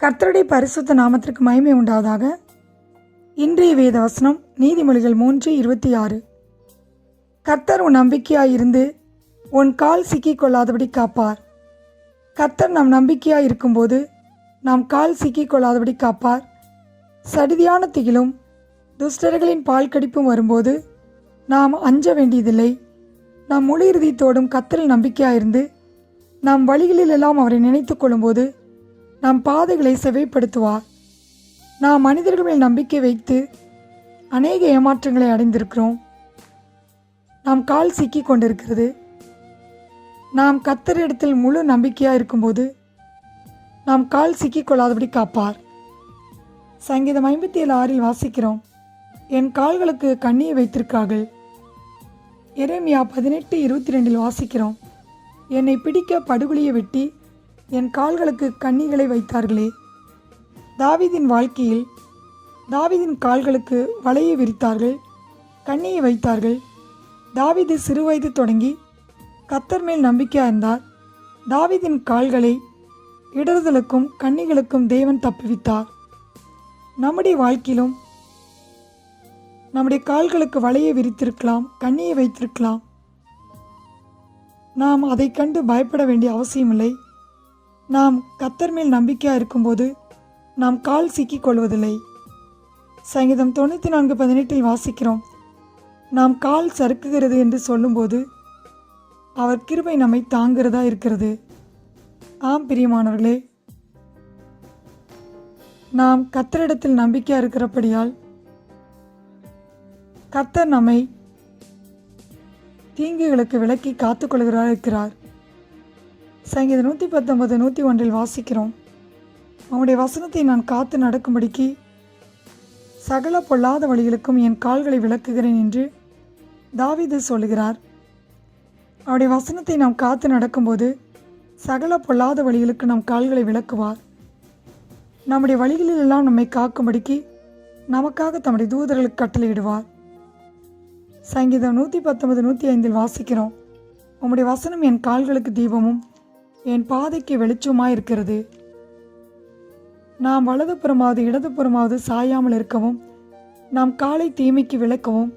கர்த்தருடைய பரிசுத்த நாமத்திற்கு மகிமை உண்டாவதாக. இன்றைய வேத வசனம் நீதிமொழிகள் மூன்று இருபத்தி ஆறு. கர்த்தர் உன் நம்பிக்கையாயிருந்து உன் கால் சிக்கிக் கொள்ளாதபடி காப்பார். கர்த்தர் நம் நம்பிக்கையாக இருக்கும்போது நாம் கால் சிக்கிக் கொள்ளாதபடி காப்பார். சடிதியான திகிலும் துஷ்டர்களின் பால் கடிப்பும் வரும்போது நாம் அஞ்ச வேண்டியதில்லை. நாம் முழு இறுதியத்தோடும் கத்தரில் நம்பிக்கையாயிருந்து நாம் வழிகளிலெல்லாம் அவரை நினைத்து கொள்ளும்போது நம் பாதைகளை செவைப்படுத்துவார். நாம் மனிதர்கள் மேல் நம்பிக்கை வைத்து அநேக ஏமாற்றங்களை அடைந்திருக்கிறோம். நாம் கால் சிக்கி கொண்டிருக்கிறது. நாம் கத்தரிடத்தில் முழு நம்பிக்கையாக இருக்கும்போது நாம் கால் சிக்கிக்கொள்ளாதபடி காப்பார். சங்கீதம் ஐம்பத்தி ஏழு ஆறில் வாசிக்கிறோம். என் கால்களுக்கு கண்ணியை வைத்திருக்கார்கள். எரேமியா பதினெட்டு இருபத்தி ரெண்டில் வாசிக்கிறோம். என்னை பிடிக்க படுகொலியை வெட்டி என் கால்களுக்கு கண்ணிகளை வைத்தார்களே. தாவிதின் வாழ்க்கையில் தாவிதின் கால்களுக்கு வலையை விரித்தார்கள் கண்ணியை வைத்தார்கள். தாவிது சிறுவயது தொடங்கி கத்தர் மேல் நம்பிக்கையாக இருந்தார். தாவிதின் கால்களை இடறுதலுக்கும் கண்ணிகளுக்கும் தேவன் தப்புவித்தார். நம்முடைய வாழ்க்கையிலும் நம்முடைய கால்களுக்கு வலையை விரித்திருக்கலாம் கண்ணியை வைத்திருக்கலாம். நாம் அதை கண்டு பயப்பட வேண்டிய அவசியமில்லை. நாம் கத்தர் மேல் நம்பிக்கையாக இருக்கும்போது நாம் கால் சிக்கிக் கொள்வதில்லை சங்கீதம் தொண்ணூற்றி நான்கு பதினெட்டில் வாசிக்கிறோம். நாம் கால் சறுக்குகிறது என்று சொல்லும்போது அவர் கிருபை நம்மை தாங்கிறதா இருக்கிறது. ஆம் பிரியமானவர்களே. நாம் கத்தரிடத்தில் நம்பிக்கையாக இருக்கிறபடியால் கத்தர் நம்மை தீங்குகளுக்கு விலக்கி காத்துக்கொள்கிறார் இருக்கிறார். சங்கீதம் நூற்றி பத்தொன்பது நூற்றி ஒன்றில் வாசிக்கிறோம். அவனுடைய வசனத்தை நான் காத்து நடக்கும்படிக்கு சகல பொல்லாத வழிகளுக்கும் என் கால்களை விளக்குகிறேன் என்று தாவிது சொல்லுகிறார். அவருடைய வசனத்தை நாம் காத்து நடக்கும்போது சகல பொல்லாத வழிகளுக்கு நம் கால்களை விளக்குவார். நம்முடைய வழிகளிலெல்லாம் நம்மை காக்கும்படிக்கு நமக்காக தம்முடைய தூதர்களுக்கு கட்டளையிடுவார். சங்கீதம் நூற்றி பத்தொன்பது நூற்றி ஐந்தில் வாசிக்கிறோம். உம்முடைய வசனம் என் கால்களுக்கு தீபமும் என் பாதைக்கு வெளிச்சமாக இருக்கிறது. நாம் வலதுபுறமாவது இடதுபுறமாவது சாயாமல் இருக்கவும் நாம் காலை தீமைக்கு விளக்கவும்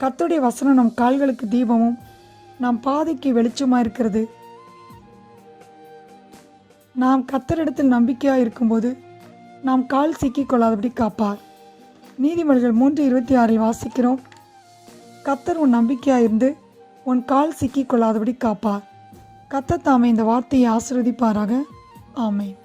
கத்துடைய வசனம் நம் கால்களுக்கு தீபமும் நம் பாதைக்கு வெளிச்சமாக இருக்கிறது. நாம் கத்தரிடத்தில் நம்பிக்கையாக இருக்கும்போது நாம் கால் சிக்கிக் கொள்ளாதபடி காப்பார். நீதிமொழிகள் மூன்று இருபத்தி ஆறில் வாசிக்கிறோம். கத்தர் உன் நம்பிக்கையாக இருந்து உன் கால் சிக்கிக் கொள்ளாதபடி காப்பார். கத்த தாமே இந்த வார்த்தையை ஆசிர்வதிப்பாராக. ஆமை